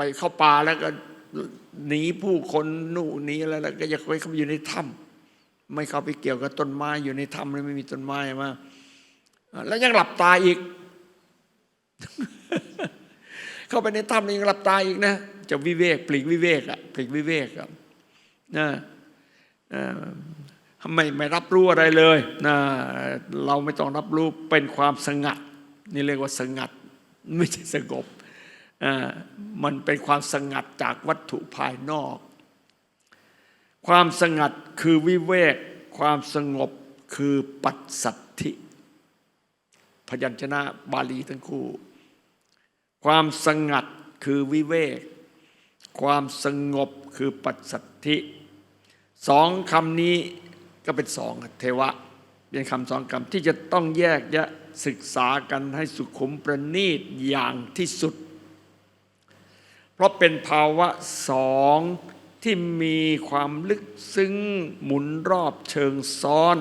ไปเข้าป่าแล้วก็หนีผู้คนนู่นหนีอะไรแล้วก็อยากไปเข้าอยู่ในถ้ำไม่เข้าไปเกี่ยวกับต้นไม้อยู่ในถ้ำเลยไม่มีต้นไม้มาแล้วยังหลับตาอีก เข้าไปในถ้ำยังหลับตาอีกนะจะวิเวกปลีกวิเวกอะปลีกวิเวกอะนะเอ่อไม่ไม่รับรู้อะไรเลยนะเราไม่ต้องรับรู้เป็นความสงัด นี่เรียกว่าสงัด ไม่ใช่สงบ มันเป็นความสงัดจากวัตถุภายนอก ความสงัดคือวิเวก ความสงบคือปัสสัทธิ พยัญชนะบาลีทั้งคู่ ความสงัดคือวิเวก ความสงบคือปัสสัทธิสองคำนี้ก็เป็นสองเทวะเป็นคำสองคำที่จะต้องแยกแยะศึกษากันให้สุขุมประณีตอย่างที่สุด ราะเป็นภาวะสองที่มีความลึกซึ้งหมุนรอบเชิงซ้อน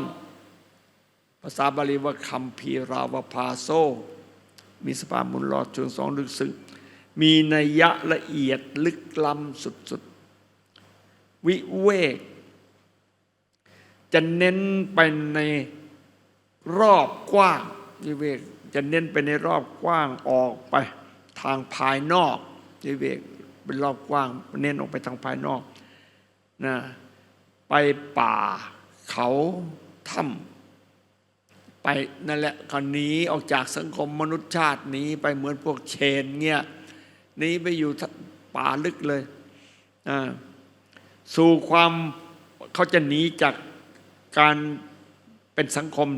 ภาษาบาลีว่าคำพีราวพาโซ มีสภาพหมุนรอบเชิงซ้อนลึกซึ้งมีนัยะละเอียดลึกล้ำสุดๆ วิเวก จะเน้นไปในรอบกว้างวิเวกจะเน้นไปในรอบกว้างออกไปทางภายนอก วิเวกเป็นรอบกว้าง เน้นออกไปทางภายนอกนะไปป่าเขาถ้ำไปนั่นแหละก็หนีออกจากสังคมมนุษยชาติหนีไปเหมือนพวกเชนเงี้ยหนีไปอยู่ป่าลึกเลยสู่ความเขาจะหนีจากการเป็นสังคม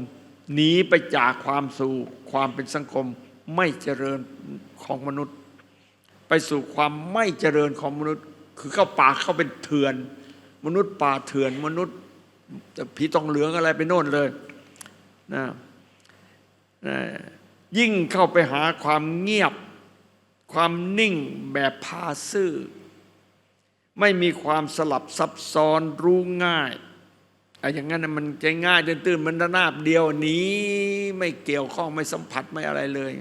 หนีไปจากความสู่ความเป็นสังคมไม่เจริญของมนุษย์ ไปสู่ความไม่เจริญของมนุษย์ คือเข้าป่าเข้าเป็นเถื่อน มนุษย์ป่าเถื่อน มนุษย์ผีตองเหลืองอะไรไปโน่นเลยนะนะยิ่งเข้าไปหาความเงียบ ความนิ่งแบบพาซื่อ ไม่มีความสลับซับซ้อนรู้ง่ายไอ้อย่างนั้นน่ะมันใจง่ายตื่นมันระนาบเดียวนี้ ไม่เกี่ยวข้องไม่สัมผัสไม่อะไรเลย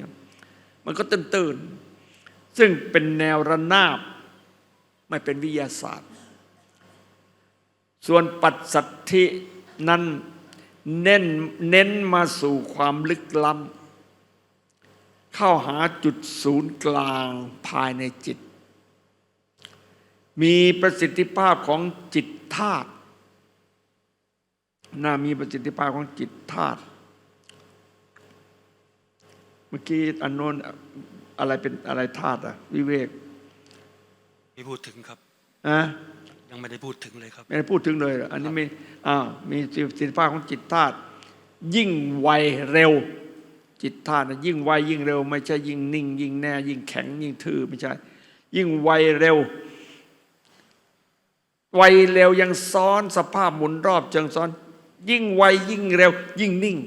มันก็ตื่นตื่น ซึ่งเป็นแนวระนาบไม่เป็นวิทยาศาสตร์ ส่วนปัจสัทธินั้นเน้นเน้นมาสู่ความลึกล้ำเข้าหาจุดศูนย์กลางภายในจิต มีประสิทธิภาพของจิตธาตุน่ามีประสิทธิภาพของจิตธาตุเมื่อกี้อันโน้น อะไรเป็นอะไรธาตุอะวิเวกไม่พูดถึงครับอะยังไม่ได้พูดถึงเลยครับ ไม่ได้พูดถึงเลยเหรออันนี้ไม่อ้าวมีประสิทธิภาพของจิตธาตุยิ่งไวเร็ว จิตธาตุน่ะยิ่งไวยิ่งเร็ว ไม่ใช่ยิ่งนิ่ง ยิ่งแน่ ยิ่งแข็ง ยิ่งทื่อไม่ใช่ ยิ่งไวเร็วไวเร็วยังซ้อนสภาพหมุนรอบเชิงซ้อน ยิ่งไวยิ่งเร็ว ยิ่งนิ่ง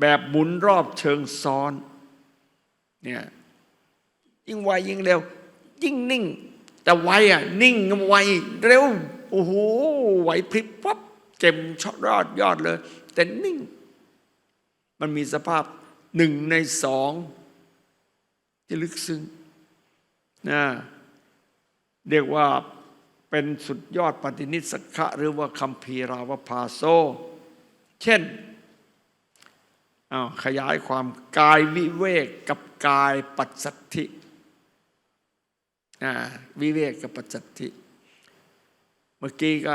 แบบหมุนรอบเชิงซ้อน เนี่ยยิ่งไวยิ่งเร็ว ยิ่งนิ่ง แต่ไวอะ นิ่งไวเร็วโอ้โหไหวพริบปั๊บเจ็มชอดยอดยอดเลย แต่นิ่ง มันมีสภาพหนึ่งในสองที่ลึกซึ้งนะเรียกว่าเป็นสุดยอดปฏินิสขะหรือว่าคัมภีราวพาโซ เช่น อาขยายความกายวิเวกกับกายปัจสัทธิวิเวกกับปัจจัตติเมื่อกี้ก็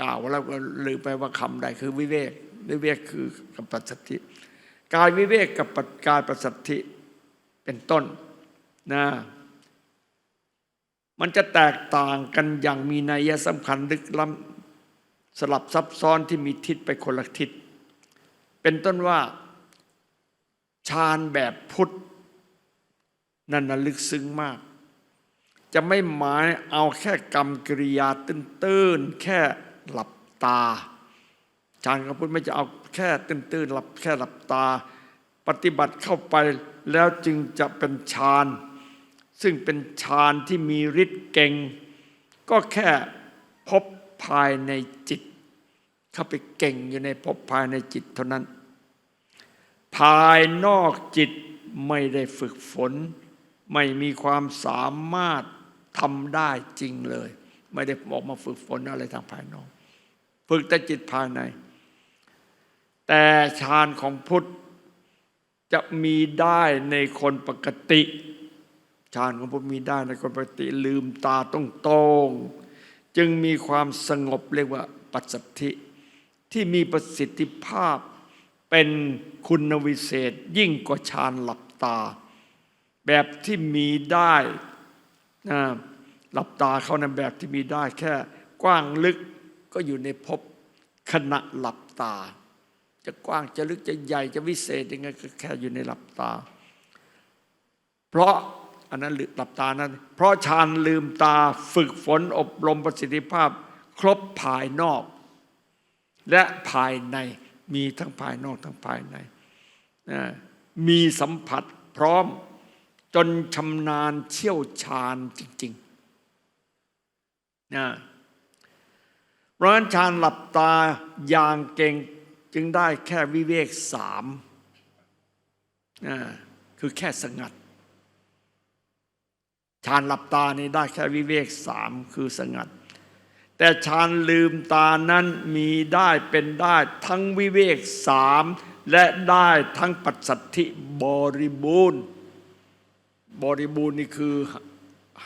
กล่าวแล้วก็ลืมไปว่าคำใดคือวิเวกวิเวกคือกับปัจจัตติกายวิเวกกับปัจกายปัจจัตติเป็นต้นนะมันจะแตกต่างกันอย่างมีนัยสำคัญลึกล้ำสลับซับซ้อนที่มีทิศไปคนละทิศเป็นต้นว่า ฌานแบบพุทธนั่นนะลึกซึ้งมาก จะไม่หมายเอาแค่กรรมกิริยาตื้นๆแค่หลับตาฌานของพุทธไม่จะเอาแค่ตื้นๆหลับแค่หลับตา ปฏิบัติเข้าไปแล้วจึงจะเป็นฌานซึ่งเป็นฌานที่มีฤทธิ์เก่ง ก็แค่พบภายในจิต เข้าไปเก่งอยู่ในพบภายในจิตเท่านั้น ภายนอกจิตไม่ได้ฝึกฝน ไม่มีความสามารถทำได้จริงเลย ไม่ได้ออกมาฝึกฝนอะไรทางภายนอก ฝึกแต่จิตภายใน แต่ฌานของพุทธจะมีได้ในคนปกติฌานของพุทธมีได้ในคนปกติลืมตาต้องตรงจึงมีความสงบเรียกว่าปัสสัทธิที่มีประสิทธิภาพ เป็นคุณวิเศษยิ่งกว่าฌานหลับตา แบบที่มีได้นะหลับตาเขาในแบบที่มีได้แค่กว้างลึกก็อยู่ในภพขณะหลับตา จะกว้างจะลึกจะใหญ่จะวิเศษยังไงก็แค่อยู่ในหลับตา เพราะอันนั้นหลับตานั้น เพราะฌานลืมตาฝึกฝนอบรมประสิทธิภาพ ครบภายนอก และภายใน มีทั้งภายนอกทั้งภายในมีสัมผัสพร้อม จนชำนาญเชี่ยวชาญจริงๆนะเพราะฉะนั้นฌานหลับตาอย่างเก่งจึงได้แค่วิเวกสามนะคือแค่สงัดฌานหลับตานี่ได้แค่วิเวกสามคือสงัด แต่ฌานลืมตานั้นมีได้เป็นได้ทั้งวิเวกสามและได้ทั้งปัจสัทธิบริบูรณ์ บริบูรณ์นี่คือ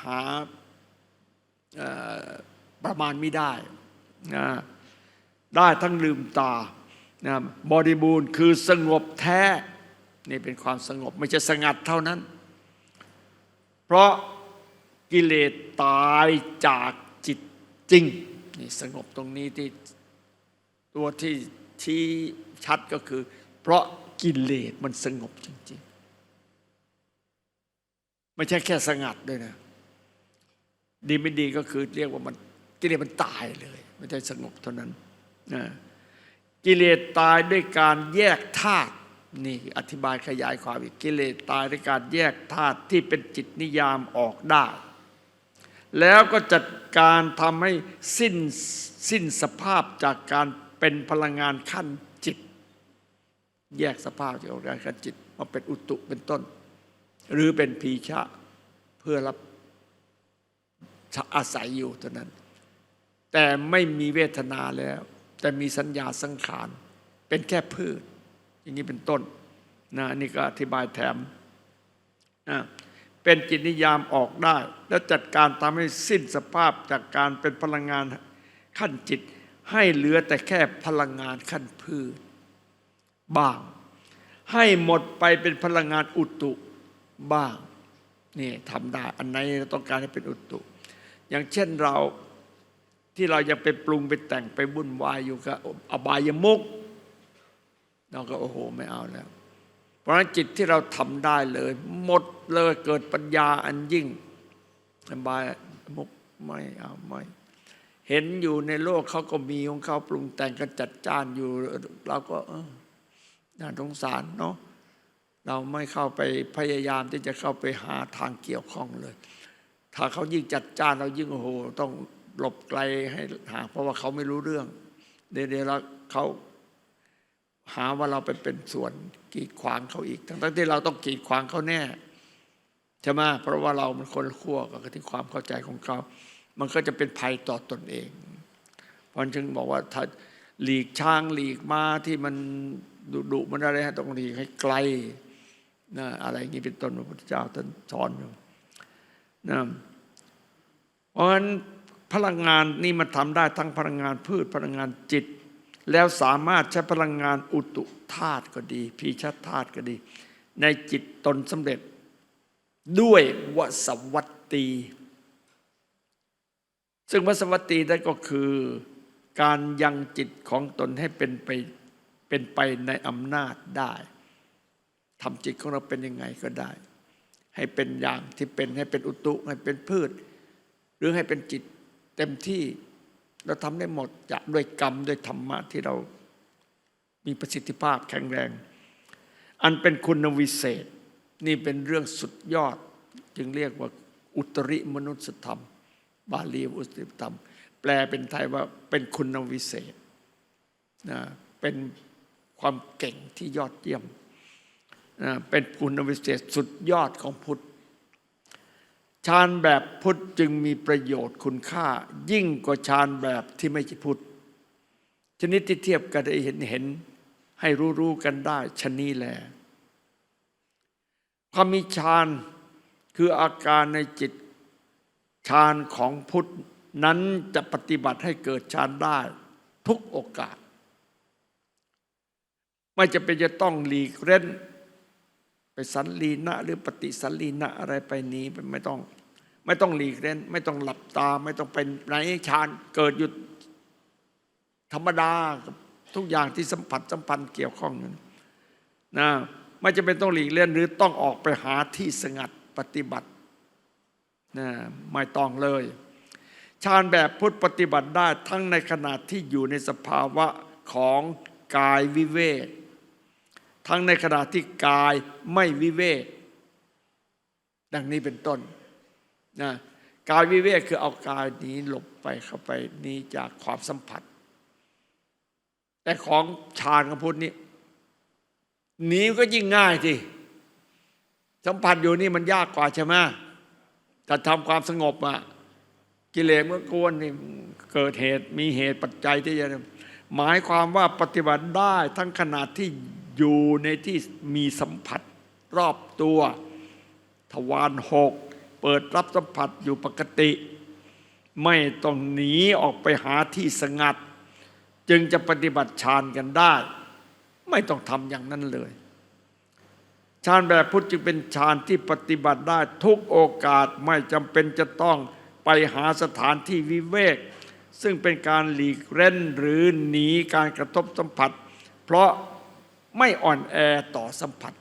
หาอประมาณไม่ได้นะได้ทั้งลืมตานะบริบูรณ์คือสงบแท้นี่เป็นความสงบไม่ใช่สงัดเท่านั้น เพราะกิเลสตายจาก จริงนี่สงบตรงนี้ที่ตัวที่ชี้ชัดก็คือ เพราะกิเลสมันสงบจริง ๆ ไม่ใช่แค่สงัดด้วยนะ ดีไม่ดีก็คือเรียกว่ามันกิเลสมันตายเลย ไม่ใช่สงบเท่านั้นนะกิเลสตายด้วยการแยกธาตุนี่อธิบายขยายความอีกกิเลสตายด้วยการแยกธาตุที่เป็นจิตนิยามออกได้ แล้วก็จัดการทำให้สิ้นสิ้นสภาพจากการเป็นพลังงานขั้นจิต แยกสภาพจากการขั้นจิตมาเป็นอุตุเป็นต้น หรือเป็นพีชะเพื่อรับอาศัยอยู่เท่านั้น แต่ไม่มีเวทนาแล้ว แต่มีสัญญาสังขาร เป็นแค่พืช อย่างนี้เป็นต้นนะนี่ก็อธิบายแถมนะ เป็นจิตนิยามออกได้ และจัดการทำให้สิ้นสภาพจากการเป็นพลังงานขั้นจิต ให้เหลือแต่แค่พลังงานขั้นพืชบ้าง ให้หมดไปเป็นพลังงานอุตุบ้างนี่ทำได้อันไหนเราต้องการให้เป็นอุตุ อย่างเช่นเราที่เรายังไปปรุงไปแต่งไปวุ่นวายอยู่กับอบายมุกเราก็โอ้โหไม่เอาแล้ว เพราะฉะนั้นจิตที่เราทำได้เลย หมดเลยเกิดปัญญาอันยิ่งอบายมุกไม่เอาไม่เห็นอยู่ในโลกเขาก็มีของเขาปรุงแต่งกันจัดจ้านอยู่ เราก็เออน่าสงสารเนาะเราไม่เข้าไปพยายามที่จะเข้าไปหาทางเกี่ยวข้องเลย ถ้าเขายิ่งจัดจ้านเรายิ่งโอ้โหต้องหลบไกลให้ห่างเพราะว่าเขาไม่รู้เรื่องเดี๋ยวเราเขา หาว่าเราไปเป็นส่วนกีดขวางเขาอีก ทั้งที่เราต้องกีดขวางเขาแน่ใช่ไหมเพราะว่าเรามันคนขั้วกับที่ความเข้าใจของเขา มันก็จะเป็นภัยต่อตนเอง เพราะฉะนั้นบอกว่าถ้าหลีกช้างหลีกมาที่มันดุดุมันอะไรฮะต้องหลีกให้ไกลนะอะไรอย่างนี้เป็นต้นพระพุทธเจ้าท่านสอนอยู่นะเพราะฉะนั้นพลังงานนี่มันทำได้ทั้งพลังงานพืชพลังงานจิต แล้วสามารถใช้พลังงานอุตุธาตุก็ดี พีชธาตุก็ดี ในจิตตนสำเร็จ ด้วยวสวัตตี ซึ่งวสวัตตีนั่นก็คือการยังจิตของตนให้เป็นไปเป็นไปในอำนาจได้ทำจิตของเราเป็นยังไงก็ได้ ให้เป็นอย่างที่เป็นให้เป็นอุตุให้เป็นพืช หรือให้เป็นจิตเต็มที่ เราทำได้หมดจะด้วยกรรมด้วยธรรมะที่เรามีประสิทธิภาพแข็งแรง อันเป็นคุณวิเศษ นี่เป็นเรื่องสุดยอด จึงเรียกว่าอุตริมนุสธรรม บาลีอุตริธรรม แปลเป็นไทยว่าเป็นคุณวิเศษนะเป็นความเก่งที่ยอดเยี่ยมนะเป็นคุณวิเศษสุดยอดของพุทธ ฌานแบบพุทธจึงมีประโยชน์คุณค่า ยิ่งกว่าฌานแบบที่ไม่ใช่พุทธชนิดที่เทียบกันได้เห็นเห็นให้รู้รู้กันได้ชะนี้แลความมีฌานคืออาการในจิตฌานของพุทธนั้นจะปฏิบัติให้เกิดฌานได้ ทุกโอกาส ไม่จะเป็นจะต้องหลีกเล่น ไปสันลีนะหรือปฏิสันลีนะอะไรไปนี้ไม่ต้อง ไม่ต้องหลีกเล่นไม่ต้องหลับตา ไม่ต้องเป็นไหนฌานเกิดอยู่ธรรมดาทุกอย่างที่สัมผัสสัมพันธ์เกี่ยวข้องนั้นนะไม่จะเป็นต้องหลีกเล่นหรือต้องออกไปหาที่สงัดปฏิบัตินะไม่ต้องเลยฌานแบบพุทธปฏิบัติได้ทั้งในขณะที่อยู่ในสภาวะของกายวิเวก ทั้งในขณะที่กายไม่วิเวกดังนี้เป็นต้นนะกายวิเวกคือเอากายนี้หลบไปเข้าไปหนี้จากความสัมผัส แต่ของฌานของพุทธนี่หนีก็ยิ่งง่ายทีสัมผัสอยู่นี่มันยากกว่าใช่ไหมแต่ทำความสงบอะกิเลสเมื่อกวนนี่เกิดเหตุมีเหตุปัจจัยที่จะหมายความว่าปฏิบัติได้ทั้งขณะที่ อยู่ในที่มีสัมผัสรอบตัวทวารหกเปิดรับสัมผัสอยู่ปกติ ไม่ต้องหนีออกไปหาที่สงัด จึงจะปฏิบัติฌานกันได้ ไม่ต้องทำอย่างนั้นเลยฌานแบบพุทธจึงเป็นฌานที่ปฏิบัติได้ทุกโอกาสไม่จำเป็นจะต้องไปหาสถานที่วิเวก ซึ่งเป็นการหลีกเล่นหรือหนีการกระทบสัมผัส เพราะ ไม่อ่อนแอต่อสัมผัส